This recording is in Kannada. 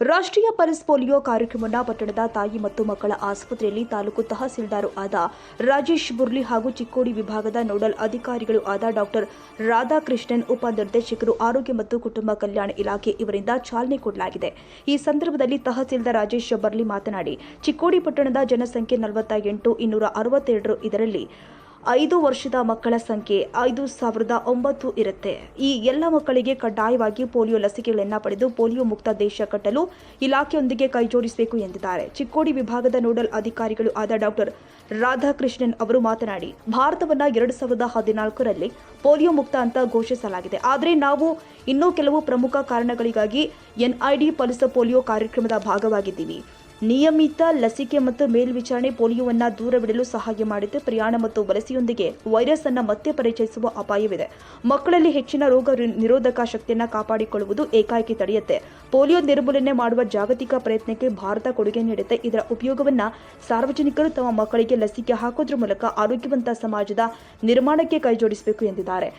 ರಾಷ್ಟ್ರೀಯ ಪಲ್ಸ್ ಪೋಲಿಯೋ ಕಾರ್ಯಕ್ರಮವನ್ನು ಪಟ್ಟಣದ ತಾಯಿ ಮತ್ತು ಮಕ್ಕಳ ಆಸ್ಪತ್ರೆಯಲ್ಲಿ ತಾಲೂಕು ತಹಸೀಲ್ದಾರು ಆದ ರಾಜೇಶ್ ಬುರ್ಲಿ ಹಾಗೂ ಚಿಕ್ಕೋಡಿ ವಿಭಾಗದ ನೋಡಲ್ ಅಧಿಕಾರಿಗಳು ಆದ ಡಾಕ್ಟರ್ ರಾಧಾಕೃಷ್ಣನ್, ಉಪನಿರ್ದೇಶಕರು, ಆರೋಗ್ಯ ಮತ್ತು ಕುಟುಂಬ ಕಲ್ಯಾಣ ಇಲಾಖೆ ಇವರಿಂದ ಚಾಲನೆ ಕೊಡಲಾಗಿದೆ. ಈ ಸಂದರ್ಭದಲ್ಲಿ ತಹಸೀಲ್ದಾರ್ ರಾಜೇಶ್ ಬರ್ಲಿ ಮಾತನಾಡಿ, ಚಿಕ್ಕೋಡಿ ಪಟ್ಟಣದ ಜನಸಂಖ್ಯೆ ನಲವತ್ತ ಎಂಟು, ಇನ್ನೂರ ಅರವತ್ತೆರಡು ಇದರಲ್ಲಿ ಐದು ವರ್ಷದ ಮಕ್ಕಳ ಸಂಖ್ಯೆ ಐದು ಸಾವಿರದ ಒಂಬತ್ತು ಇರುತ್ತೆ. ಈ ಎಲ್ಲ ಮಕ್ಕಳಿಗೆ ಕಡ್ಡಾಯವಾಗಿ ಪೋಲಿಯೋ ಲಸಿಕೆಗಳನ್ನು ಪಡೆದು ಪೋಲಿಯೋ ಮುಕ್ತ ದೇಶ ಕಟ್ಟಲು ಇಲಾಖೆಯೊಂದಿಗೆ ಕೈಜೋಡಿಸಬೇಕು ಎಂದಿದ್ದಾರೆ. ಚಿಕ್ಕೋಡಿ ವಿಭಾಗದ ನೋಡಲ್ ಅಧಿಕಾರಿಗಳು ಆದ ಡಾಕ್ಟರ್ ರಾಧಾಕೃಷ್ಣನ್ ಅವರು ಮಾತನಾಡಿ, ಭಾರತವನ್ನು ಎರಡು ಸಾವಿರದ ಹದಿನಾಲ್ಕರಲ್ಲಿ ಪೋಲಿಯೋ ಮುಕ್ತ ಅಂತ ಘೋಷಿಸಲಾಗಿದೆ. ಆದರೆ ನಾವು ಇನ್ನೂ ಕೆಲವು ಪ್ರಮುಖ ಕಾರಣಗಳಿಗಾಗಿ ಎನ್ಐಡಿ ಪಲ್ಸ್ ಪೋಲಿಯೋ ಕಾರ್ಯಕ್ರಮದ ಭಾಗವಾಗಿದ್ದೀವಿ. ನಿಯಮಿತ ಲಸಿಕೆ ಮತ್ತು ಮೇಲ್ವಿಚಾರಣೆ ಪೋಲಿಯೋವನ್ನು ದೂರವಿಡಲು ಸಹಾಯ ಮಾಡಿದ್ದು ಪ್ರಯಾಣ ಮತ್ತು ವಲಸೆಯೊಂದಿಗೆ ವೈರಸ್ ಅನ್ನು ಮತ್ತೆ ಪರಿಚಯಿಸುವ ಅಪಾಯವಿದೆ. ಮಕ್ಕಳಲ್ಲಿ ಹೆಚ್ಚಿನ ರೋಗ ನಿರೋಧಕ ಶಕ್ತಿಯನ್ನು ಕಾಪಾಡಿಕೊಳ್ಳುವುದು ಏಕಾಏಕಿ ತಡೆಯುತ್ತೆ. ಪೋಲಿಯೋ ನಿರ್ಮೂಲನೆ ಮಾಡುವ ಜಾಗತಿಕ ಪ್ರಯತ್ನಕ್ಕೆ ಭಾರತ ಕೊಡುಗೆ ನೀಡುತ್ತೆ. ಇದರ ಉಪಯೋಗವನ್ನು ಸಾರ್ವಜನಿಕರು ತಮ್ಮ ಮಕ್ಕಳಿಗೆ ಲಸಿಕೆ ಹಾಕೋದ್ರ ಮೂಲಕ ಆರೋಗ್ಯವಂತ ಸಮಾಜದ ನಿರ್ಮಾಣಕ್ಕೆ ಕೈಜೋಡಿಸಬೇಕು ಎಂದಿದ್ದಾರೆ.